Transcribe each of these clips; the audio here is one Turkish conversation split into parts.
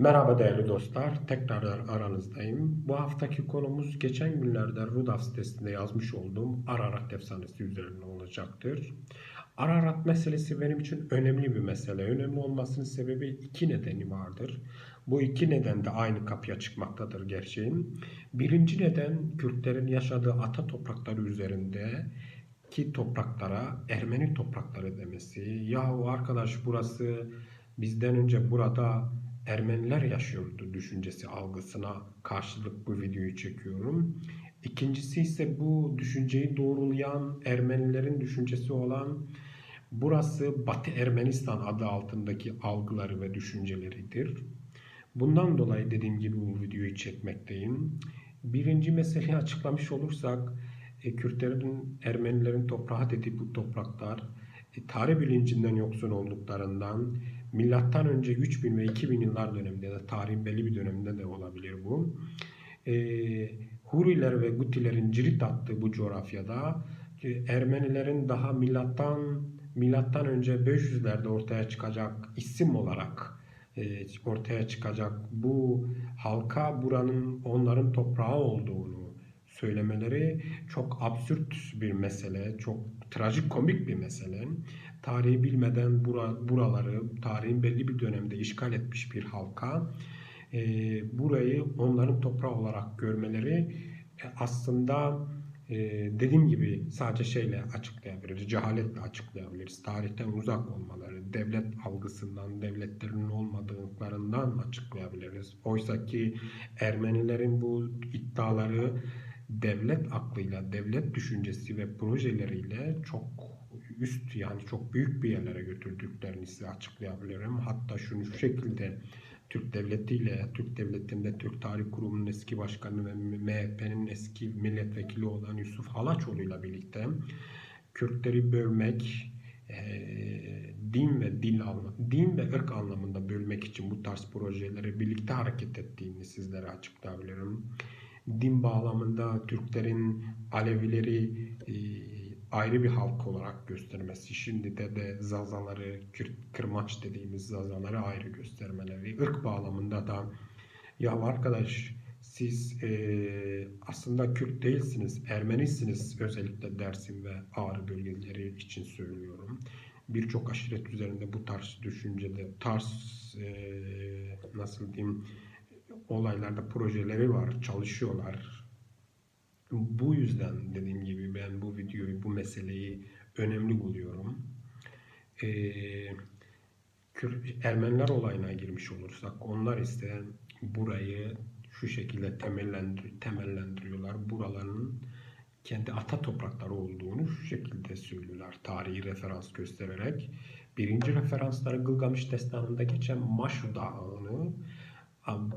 Merhaba değerli dostlar, tekrar aranızdayım. Bu haftaki konumuz geçen günlerde Rudolf sitesinde yazmış olduğum Ararat efsanesi üzerine olacaktır. Ararat meselesi benim için önemli bir mesele. Önemli olmasının sebebi iki nedeni vardır. Bu iki neden de aynı kapıya çıkmaktadır gerçeğin. Birinci neden Kürtlerin yaşadığı ata toprakları üzerinde ki topraklara Ermeni toprakları demesi. Yahu arkadaş burası bizden önce burada Ermeniler yaşıyordu düşüncesi algısına karşılık bu videoyu çekiyorum. İkincisi ise bu düşünceyi doğrulayan Ermenilerin düşüncesi olan burası Batı Ermenistan adı altındaki algıları ve düşünceleridir. Bundan dolayı dediğim gibi bu videoyu çekmekteyim. Birinci meseleyi açıklamış olursak e, Kürtlerin, Ermenilerin toprağı dediği bu topraklar e, tarih bilincinden yoksun olduklarından milattan önce 3000 ve 2000 yıllar döneminde ya da tarihin belli bir döneminde de olabilir bu. E, Huriler ve Gutilerin cirit attığı bu coğrafyada e, Ermenilerin daha milattan milattan önce 500'lerde ortaya çıkacak isim olarak e, ortaya çıkacak bu halka buranın onların toprağı olduğunu söylemeleri çok absürt bir mesele, çok trajik komik bir mesele. Tarihi bilmeden bura, buraları tarihin belli bir dönemde işgal etmiş bir halka e, burayı onların toprağı olarak görmeleri e, aslında e, dediğim gibi sadece şeyle açıklayabiliriz, cehaletle açıklayabiliriz. Tarihten uzak olmaları, devlet algısından, devletlerinin olmadıklarından açıklayabiliriz. Oysa ki Ermenilerin bu iddiaları devlet aklıyla, devlet düşüncesi ve projeleriyle çok üst yani çok büyük bir yerlere götürdüklerini size açıklayabilirim. Hatta şunu şu şekilde Türk devletiyle, Türk devletinde Türk Tarih Kurumu'nun eski başkanı ve MHP'nin eski milletvekili olan Yusuf Halaçoğlu ile birlikte Kürtleri bölmek, e, din ve dil din ve ırk anlamında bölmek için bu tarz projeleri birlikte hareket ettiğini sizlere açıklayabilirim din bağlamında Türklerin Alevileri e, ayrı bir halk olarak göstermesi, şimdi de de Zazaları, Kırmaç dediğimiz Zazaları ayrı göstermeleri, ırk bağlamında da ya arkadaş siz e, aslında Kürt değilsiniz, Ermenisiniz özellikle Dersim ve Ağrı bölgeleri için söylüyorum. Birçok aşiret üzerinde bu tarz düşüncede, tarz e, nasıl diyeyim olaylarda projeleri var, çalışıyorlar. Bu yüzden dediğim gibi ben bu videoyu, bu meseleyi önemli buluyorum. Ee, Ermeniler olayına girmiş olursak onlar ise burayı şu şekilde temellendir temellendiriyorlar. Buraların kendi ata toprakları olduğunu şu şekilde söylüyorlar. Tarihi referans göstererek. Birinci referansları Gılgamış destanında geçen Maşu Dağı'nı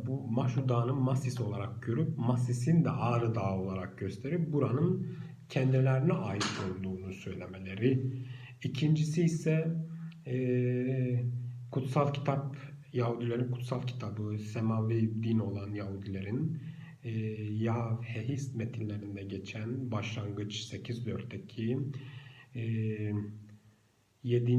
bu Maşu Dağı'nın Masis olarak görüp Masis'in de Ağrı Dağı olarak gösterip buranın kendilerine ait olduğunu söylemeleri. İkincisi ise e, kutsal kitap Yahudilerin kutsal kitabı, semavi din olan Yahudilerin e, Yahehist metinlerinde geçen başlangıç 8.4'teki e, 7.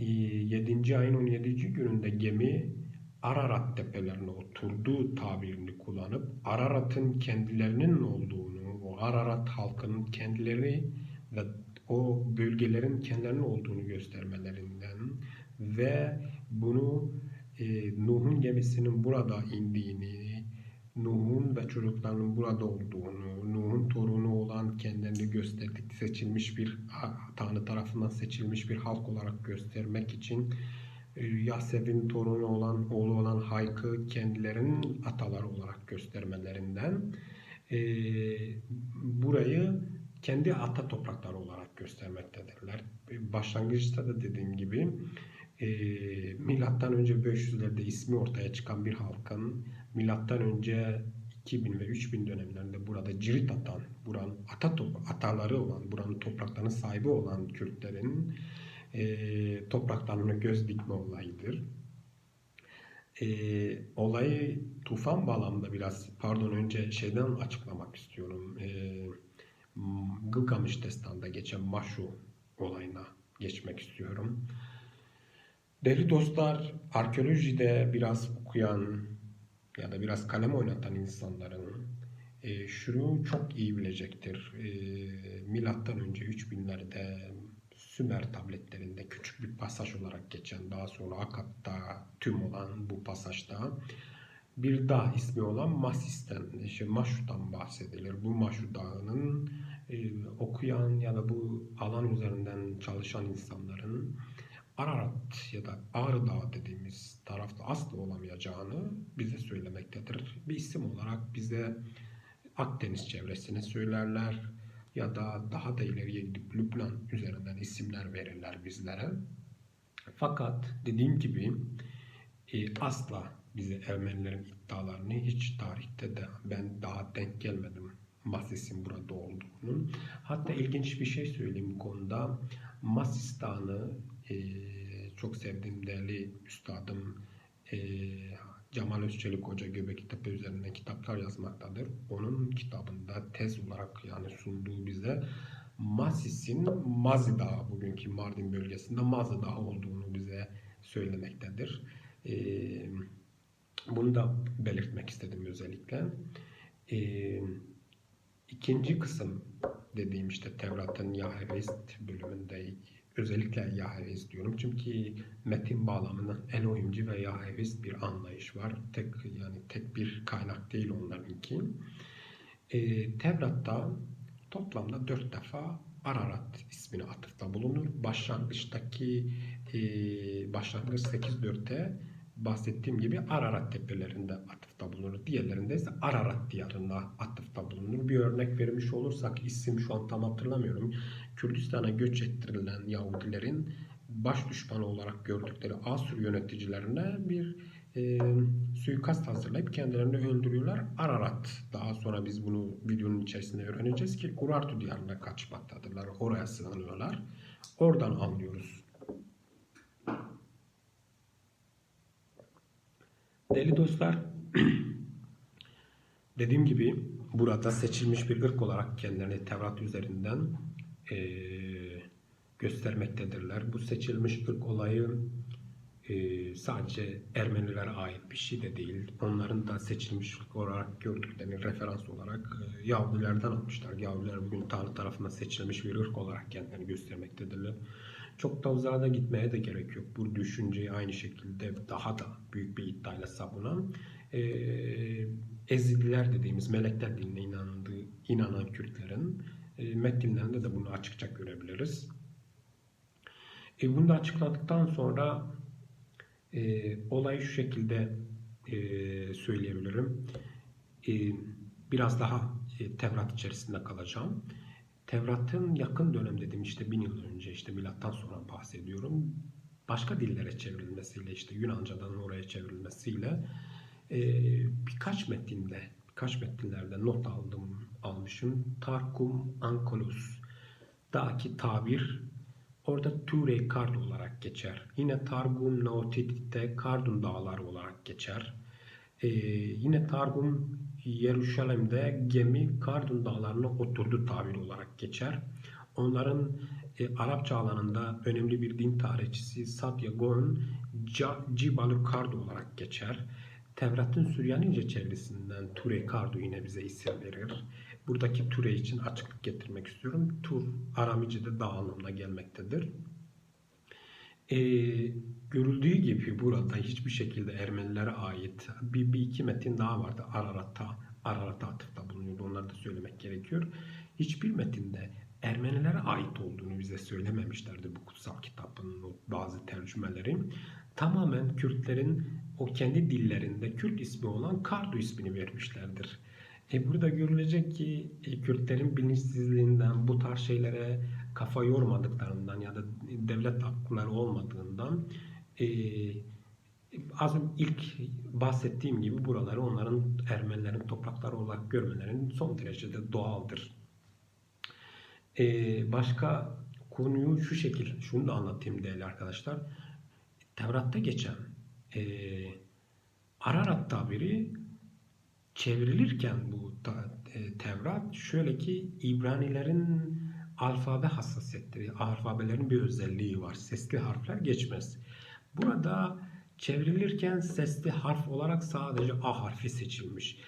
E, 7. ayın 17. gününde gemi Ararat tepelerine oturduğu tabirini kullanıp Ararat'ın kendilerinin olduğunu, o Ararat halkının kendileri ve o bölgelerin kendilerinin olduğunu göstermelerinden ve bunu e, Nuh'un gemisinin burada indiğini, Nuh'un ve çocuklarının burada olduğunu, Nuh'un torunu olan kendilerini gösterdik seçilmiş bir Tanrı tarafından seçilmiş bir halk olarak göstermek için Yasev'in torunu olan, oğlu olan Hayk'ı kendilerinin ataları olarak göstermelerinden e, burayı kendi ata toprakları olarak göstermektedirler. Başlangıçta da dediğim gibi e, milattan önce 500'lerde ismi ortaya çıkan bir halkın milattan önce 2000 ve 3000 dönemlerinde burada cirit atan, buranın ata top, ataları olan, buranın topraklarının sahibi olan Kürtlerin e, topraklarına göz dikme olayıdır. E, olayı tufan bağlamında biraz pardon önce şeyden açıklamak istiyorum. E, Gılgamış Destan'da geçen Maşu olayına geçmek istiyorum. Değerli dostlar, arkeolojide biraz okuyan, ya da biraz kalem oynatan insanların e, şunu çok iyi bilecektir. E, milattan önce 3000'lerde Sümer tabletlerinde küçük bir pasaj olarak geçen daha sonra Akat'ta tüm olan bu pasajda bir dağ ismi olan Masis'ten, işte Maşut'tan bahsedilir. Bu Maşut Dağı'nın e, okuyan ya da bu alan üzerinden çalışan insanların Ararat ya da Ağrı Dağı dediğimiz tarafta asla olamayacağını bize söylemektedir. Bir isim olarak bize Akdeniz çevresini söylerler ya da daha da ileriye gidip Lübnan üzerinden isimler verirler bizlere. Fakat dediğim gibi e, asla bize Ermenilerin iddialarını hiç tarihte de ben daha denk gelmedim Masis'in burada olduğunu. Hatta ilginç bir şey söyleyeyim bu konuda. Masis Dağı'nı e, çok sevdiğim değerli üstadım e, Cemal Özçelik Hoca Göbekli üzerine kitaplar yazmaktadır. Onun kitabında tez olarak yani sunduğu bize Masis'in Mazi Dağı, bugünkü Mardin bölgesinde Mazi Dağı olduğunu bize söylemektedir. Ee, bunu da belirtmek istedim özellikle. Ee, ikinci kısım dediğim işte Tevrat'ın Yahvist bölümünde özellikle Yahvist diyorum. Çünkü metin bağlamında Elohimci ve Yahvist bir anlayış var. Tek yani tek bir kaynak değil onlarınki. Ee, Tevrat'ta toplamda dört defa Ararat ismini atıfta bulunur. Başlangıçtaki e, başlangıç 8.4'te bahsettiğim gibi Ararat tepelerinde atıfta bulunur. Diğerlerinde ise Ararat diyarına atıfta bulunur. Bir örnek vermiş olursak isim şu an tam hatırlamıyorum. Kürdistan'a göç ettirilen Yahudilerin baş düşmanı olarak gördükleri Asur yöneticilerine bir e, suikast hazırlayıp kendilerini öldürüyorlar. Ararat. Daha sonra biz bunu videonun içerisinde öğreneceğiz ki Urartu diyarına kaçmaktadırlar. Oraya sığınıyorlar. Oradan anlıyoruz. Değerli dostlar, dediğim gibi burada seçilmiş bir ırk olarak kendilerini Tevrat üzerinden eee göstermektedirler. Bu seçilmiş ırk olayı e, sadece Ermenilere ait bir şey de değil. Onların da seçilmiş ırk olarak gördüklerini referans olarak e, Yahudilerden almışlar. Yahudiler bugün Tanrı tarafından seçilmiş bir ırk olarak kendilerini göstermektedirler. Çok da uzağa da gitmeye de gerek yok. Bu düşünceyi aynı şekilde daha da büyük bir iddiayla savunan e, Ezidiler dediğimiz melekler dinine inandığı, inanan Kürtlerin e, metinlerinde de bunu açıkça görebiliriz. E, bunu da açıkladıktan sonra e, olayı şu şekilde e, söyleyebilirim. E, biraz daha e, Tevrat içerisinde kalacağım. Tevrat'ın yakın dönem dedim işte bin yıl önce işte milattan sonra bahsediyorum. Başka dillere çevrilmesiyle işte Yunanca'dan oraya çevrilmesiyle e, birkaç metinde birkaç metinlerde not aldım almışım. Tarkum Ankolos daki tabir Orada Ture Kard olarak geçer. Yine Targum Naotit'te Kardun Dağları olarak geçer. Ee, yine Targum Yeruşalim'de gemi Kardun Dağları'na oturdu tabir olarak geçer. Onların e, Arapça alanında önemli bir din tarihçisi Satya Goen Cibalü Kard olarak geçer. Tevrat'ın Süryanice çevresinden Ture Kardu yine bize isim verir. Buradaki Ture için açıklık getirmek istiyorum. Tur Aramice'de dağ anlamına gelmektedir. Ee, görüldüğü gibi burada hiçbir şekilde Ermenilere ait bir, bir iki metin daha vardı. Ararat'a, Ararat'a atıfta bulunuyordu. Onları da söylemek gerekiyor. Hiçbir metinde Ermenilere ait olduğunu bize söylememişlerdi bu kutsal kitabın bazı tercümeleri. Tamamen Kürtlerin o kendi dillerinde Kürt ismi olan Kardu ismini vermişlerdir. E burada görülecek ki e, Kürtlerin bilinçsizliğinden, bu tarz şeylere kafa yormadıklarından ya da devlet hakları olmadığından e, az ilk bahsettiğim gibi buraları onların Ermenilerin toprakları olarak görmelerinin son derecede doğaldır. E, başka konuyu şu şekilde, şunu da anlatayım değerli arkadaşlar. Tevrat'ta geçen e, Ararat tabiri çevrilirken bu e, Tevrat şöyle ki İbranilerin alfabe hassasiyetleri, alfabelerin bir özelliği var. Sesli harfler geçmez. Burada Çevrilirken sesli harf olarak sadece A harfi seçilmiş.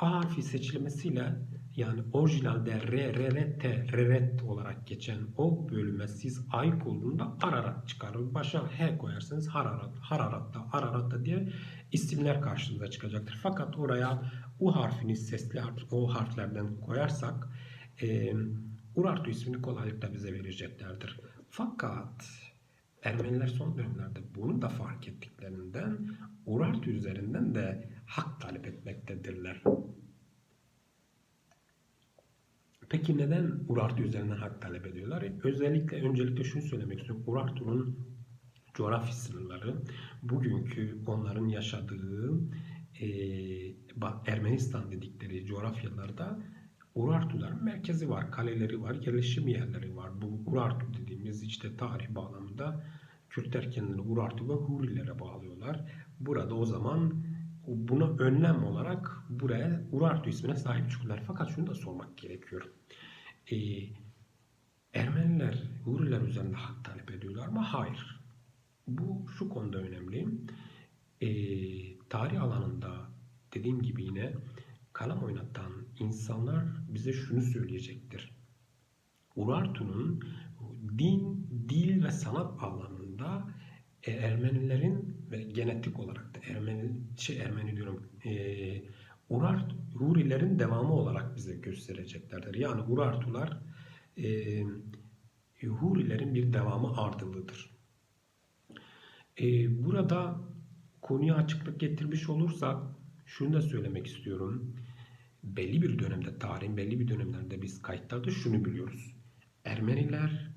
A harfi seçilmesiyle yani orijinalde R, R, R, T, Reret olarak geçen o bölüme siz ayık olduğunda Ararat çıkarır. Başa H koyarsanız Hararat, Hararat'ta, Ararat'ta diye isimler karşınıza çıkacaktır. Fakat oraya U harfini sesli o harflerden koyarsak e, Urartu ismini kolaylıkla bize vereceklerdir. Fakat Ermeniler son dönemlerde bunu da fark ettiklerinden Urartu üzerinden de hak talep etmektedirler. Peki neden Urartu üzerinden hak talep ediyorlar? Özellikle öncelikle şunu söylemek istiyorum. Urartu'nun coğrafi sınırları bugünkü onların yaşadığı e, Ermenistan dedikleri coğrafyalarda Urartuların merkezi var, kaleleri var, yerleşim yerleri var. Bu Urartu dediğimiz işte tarih bağlamında Kürtler kendini Urartu ve Hurilere bağlıyorlar. Burada o zaman buna önlem olarak buraya Urartu ismine sahip çıkıyorlar. Fakat şunu da sormak gerekiyor. Ee, Ermeniler Huriler üzerinde hak talep ediyorlar mı? Hayır. Bu şu konuda önemli. Ee, tarih alanında dediğim gibi yine kalam oynatan insanlar bize şunu söyleyecektir. Urartu'nun din, dil ve sanat alanında e, Ermenilerin ve genetik olarak da Ermeni şey Ermeni diyorum e, Urart Hurilerin devamı olarak bize göstereceklerdir. Yani Urartular e, Hurilerin bir devamı ardılıdır. E, burada konuya açıklık getirmiş olursak şunu da söylemek istiyorum. Belli bir dönemde, tarihin belli bir dönemlerinde biz kayıtlarda şunu biliyoruz. Ermeniler,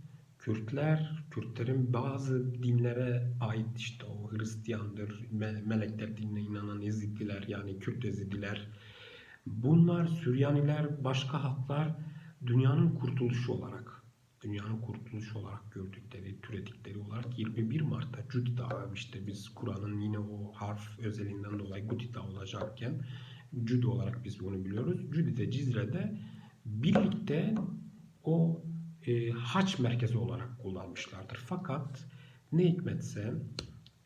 Kürtler, Kürtlerin bazı dinlere ait işte o Hristiyandır, melekler dinine inanan Ezidiler yani Kürt Ezidiler. Bunlar Süryaniler, başka halklar dünyanın kurtuluşu olarak dünyanın kurtuluşu olarak gördükleri, türedikleri olarak 21 Mart'ta Cüdda işte biz Kur'an'ın yine o harf özelinden dolayı Gudita olacakken Cüd olarak biz bunu biliyoruz. Cüdide, Cizre'de birlikte o e, haç merkezi olarak kullanmışlardır. Fakat ne hikmetse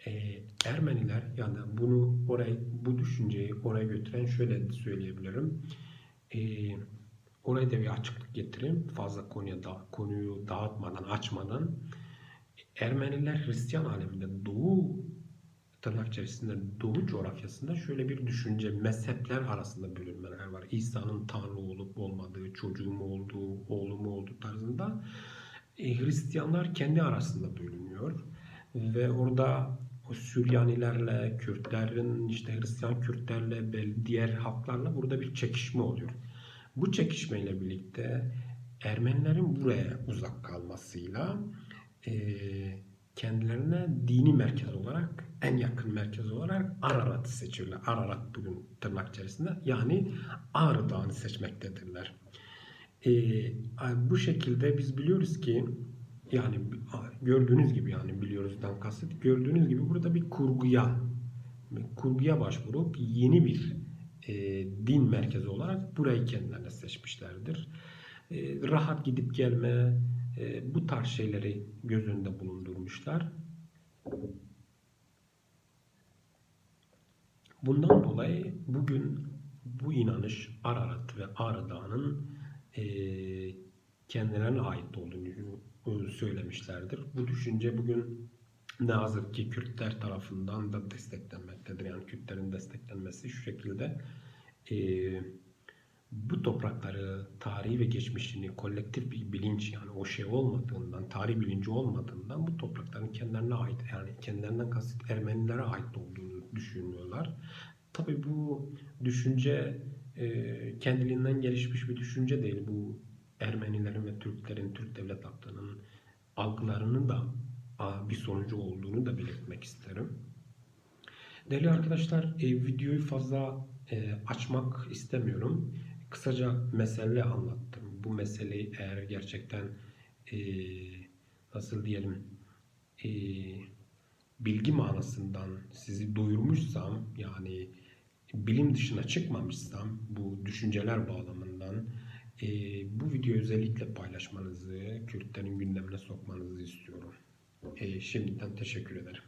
e, Ermeniler yani bunu oraya bu düşünceyi oraya götüren şöyle söyleyebilirim. E, oraya da bir açıklık getireyim. Fazla konuya da, konuyu dağıtmadan, açmadan. Ermeniler Hristiyan aleminde Doğu tırnak içerisinde Doğu coğrafyasında şöyle bir düşünce, mezhepler arasında bölünmeler var. İsa'nın Tanrı olup olmadığı, çocuğu mu olduğu, oğlu mu olduğu tarzında. E, Hristiyanlar kendi arasında bölünüyor. Ve orada o Süryanilerle, Kürtlerin, işte Hristiyan Kürtlerle, diğer halklarla burada bir çekişme oluyor. Bu çekişmeyle birlikte Ermenilerin buraya uzak kalmasıyla e, kendilerine dini merkez olarak en yakın merkez olarak Ararat'ı seçiyorlar. Ararat bugün tırnak içerisinde yani Ağrı Dağı'nı seçmektedirler. E, bu şekilde biz biliyoruz ki yani gördüğünüz gibi yani biliyoruzdan kasıt gördüğünüz gibi burada bir kurguya kurguya başvurup yeni bir e, din merkezi olarak burayı kendilerine seçmişlerdir. E, rahat gidip gelme e, bu tarz şeyleri göz önünde bulundurmuşlar. Bundan dolayı bugün bu inanış Ararat ve Ağrı Dağı'nın e, kendilerine ait olduğunu söylemişlerdir. Bu düşünce bugün ne yazık ki Kürtler tarafından da desteklenmektedir. Yani Kürtlerin desteklenmesi şu şekilde e, bu toprakları, tarihi ve geçmişini kolektif bir bilinç yani o şey olmadığından, tarih bilinci olmadığından bu toprakların kendilerine ait yani kendilerinden kasıt Ermenilere ait olduğunu düşünüyorlar. Tabi bu düşünce e, kendiliğinden gelişmiş bir düşünce değil. Bu Ermenilerin ve Türklerin, Türk devlet aklının algılarının da bir sonucu olduğunu da belirtmek isterim. Değerli arkadaşlar, e, videoyu fazla e, açmak istemiyorum. Kısaca mesele anlattım. Bu meseleyi eğer gerçekten e, nasıl diyelim e, bilgi manasından sizi doyurmuşsam yani bilim dışına çıkmamışsam bu düşünceler bağlamından e, bu videoyu özellikle paylaşmanızı, Kürtlerin gündemine sokmanızı istiyorum. E, şimdiden teşekkür ederim.